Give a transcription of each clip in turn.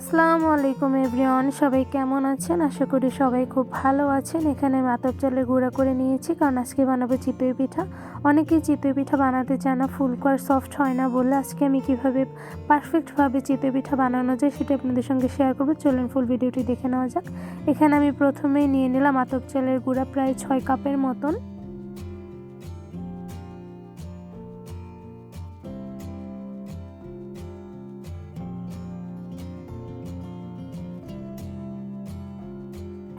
আসসালামু আলাইকুম এভরিওয়ান, সবাই কেমন আছেন? আশা করি সবাই খুব ভালো আছেন। এখানে আতপ চালের গুঁড়া করে নিয়েছি, কারণ আজকে বানাবো চিতই পিঠা। অনেকেই চিতই পিঠা বানাতে চায় না, ফুলকো আর সফট হয় না বলে। আজকে আমি কীভাবে পারফেক্টভাবে চিতই পিঠা বানানো যায় সেটা আপনাদের সঙ্গে শেয়ার করব। চলুন ফুল ভিডিওটি দেখে নেওয়া যাক। এখানে আমি প্রথমেই নিয়ে নিলাম আতপ চালের গুঁড়া, প্রায় ছয় কাপের মতন।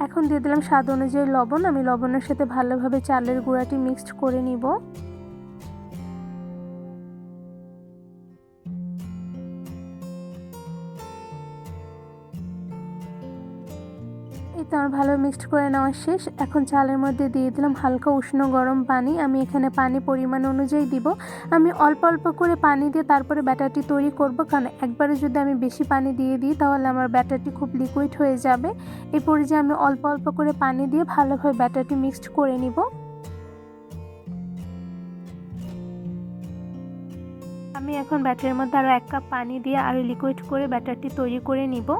এখন দিয়ে দিলাম স্বাদ অনুযায়ী লবণ। আমি লবণের সাথে ভালোভাবে চালের গুঁড়াটি মিক্সড করে নিব। এই তো আমার ভালো মিক্সড করে নেওয়া শেষ। এখন চালের মধ্যে দিয়ে দিলাম হালকা উষ্ণ গরম পানি। আমি এখানে পানি পরিমাণ অনুযায়ী দিব। আমি অল্প অল্প করে পানি দিয়ে তারপরে ব্যাটারটি তৈরি করব। কারণ একবারে যদি আমি বেশি পানি দিয়ে দিই, তাহলে আমার ব্যাটারটি খুব লিকুইড হয়ে যাবে। এই পর্যায়ে আমি অল্প অল্প করে পানি দিয়ে ভালোভাবে ব্যাটারটি মিক্সড করে নিব। আমি এখন ব্যাটারের মধ্যে আরও এক কাপ পানি দিয়ে আরও লিকুইড করে ব্যাটারটি তৈরি করে নিব।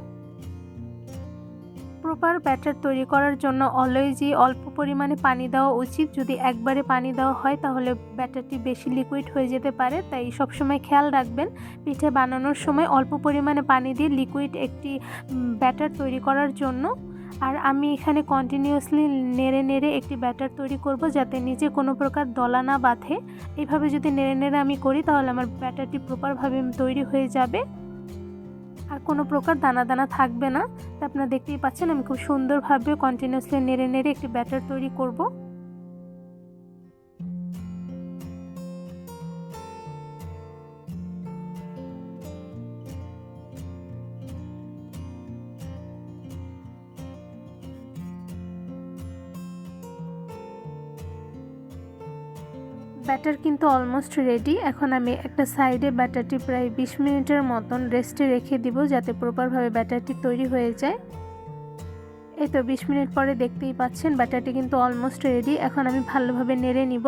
প্রপার ব্যাটার তৈরি করার জন্য অলওয়েজই অল্প পরিমাণে পানি দেওয়া উচিত। যদি একবারে পানি দেওয়া হয়, তাহলে ব্যাটারটি বেশি লিকুইড হয়ে যেতে পারে, তাই সবসময় খেয়াল রাখবেন। পিঠে বানানোর সময় অল্প পরিমাণে পানি দিয়ে লিকুইড একটি ব্যাটার তৈরি করার জন্য। আর আমি এখানে কন্টিনিউয়াসলি নেড়ে নেড়ে একটি ব্যাটার তৈরি করব, যাতে নিচে কোনো প্রকার দলা না বাঁধে। এইভাবে যদি নেড়ে নেড়ে আমি করি, তাহলে আমার ব্যাটারটি প্রপারভাবে তৈরি হয়ে যাবে। আর কোনো প্রকার দানা দানা থাকবে না। আপনারা দেখতেই পাচ্ছেন আমি খুব সুন্দরভাবে কন্টিনিউসলি নেড়ে নেড়ে একটি ব্যাটার তৈরি করব। ব্যাটার কিন্তু অলমোস্ট রেডি এখন আমি একটা সাইডে ব্যাটারটি প্রায় বিশ মিনিটের মতন রেস্টে রেখে দিব যাতে প্রপারভাবে ব্যাটারটি তৈরি হয়ে যায়। এই তো বিশ মিনিট পরে দেখতেই পাচ্ছেন ব্যাটারটি কিন্তু অলমোস্ট রেডি এখন আমি ভালোভাবে নেড়ে নিব।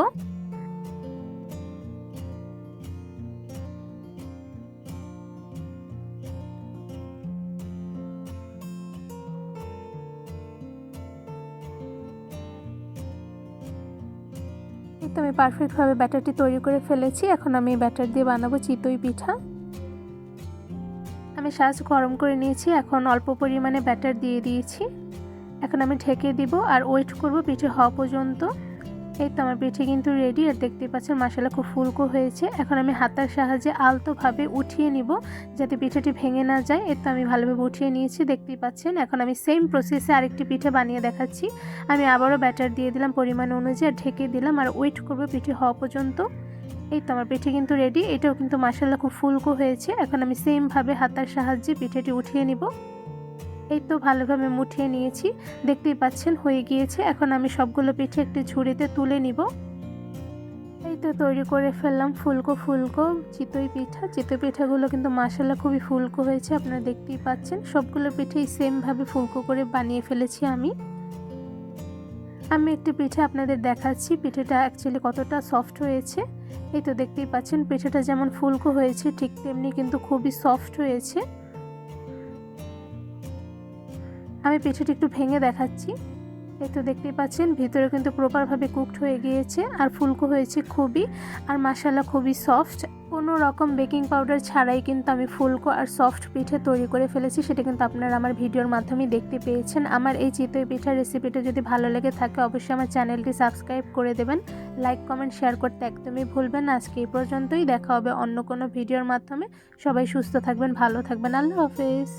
তো আমি পারফেক্টভাবে ব্যাটারটি তৈরি করে ফেলেছি। এখন আমি ব্যাটার দিয়ে বানাবো চিতই পিঠা। আমি সাজ গরম করে নিয়েছি। এখন অল্প পরিমাণে ব্যাটার দিয়ে দিয়েছি। এখন আমি ঢেকে দিব আর ওয়েট করব পিঠে হওয়া পর্যন্ত। এই তো আমার পিঠে কিন্তু রেডি আর দেখতে পাচ্ছেন মশলা খুব ফুলকো হয়েছে। এখন আমি হাতার সাহায্যে আলতোভাবে উঠিয়ে নিব যাতে পিঠেটি ভেঙে না যায়। এর তো আমি ভালোভাবে উঠিয়ে নিয়েছি, দেখতেই পাচ্ছেন। এখন আমি সেম প্রসেসে আরেকটি পিঠে বানিয়ে দেখাচ্ছি। আমি আবারও ব্যাটার দিয়ে দিলাম পরিমাণ অনুযায়ী আর ঢেকে দিলাম আর ওয়েট করব পিঠে হওয়া পর্যন্ত। এই তো আমার পিঠে কিন্তু রেডি এটাও কিন্তু মশলা খুব ফুলকো হয়েছে। এখন আমি সেমভাবে হাতার সাহায্যে পিঠেটি উঠিয়ে নিব। এই তো ভালোভাবে মুঠিয়ে নিয়েছি। দেখতেই পাচ্ছেন, হয়ে গিয়েছে। এখন আমি সবগুলো পিঠে একটি ঝুড়িতে তুলে নিব। এই তো তৈরি করে ফেললাম ফুলকো ফুলকো চিতই পিঠা। চিতই পিঠাগুলো কিন্তু মাসালা খুবই ফুলকো হয়েছে, আপনারা দেখতেই পাচ্ছেন। সবগুলো পিঠেই সেমভাবে ফুলকো করে বানিয়ে ফেলেছি আমি। আমি একটি পিঠে আপনাদের দেখাচ্ছি। পিঠেটা অ্যাকচুয়ালি কতটা সফট হয়েছে। এই তো দেখতেই পাচ্ছেন, পিঠেটা যেমন ফুলকো হয়েছে, ঠিক তেমনি কিন্তু খুবই সফট হয়েছে। আমি পিঠেটি একটু ভেঙে দেখাচ্ছি। এই তো দেখতেই পাচ্ছেন, ভিতরে কিন্তু প্রপারভাবে কুকড হয়ে গিয়েছে আর ফুলকো হয়েছে খুবই আর মশালা খুবই সফট কোনো রকম বেকিং পাউডার ছাড়াই কিন্তু আমি ফুলকো আর সফট পিঠে তৈরি করে ফেলেছি, সেটা কিন্তু আপনারা আমার ভিডিওর মাধ্যমে দেখতে পেয়েছেন। আমার এই চিতই পিঠার রেসিপিটা যদি ভালো লেগে থাকে, অবশ্যই আমার চ্যানেলটি সাবস্ক্রাইব করে দেবেন। লাইক কমেন্ট শেয়ার করতে একদমই ভুলবেন আজকে এই পর্যন্তই, দেখা হবে অন্য কোনো ভিডিওর মাধ্যমে। সবাই সুস্থ থাকবেন, ভালো থাকবেন। আল্লাহ হাফেজ।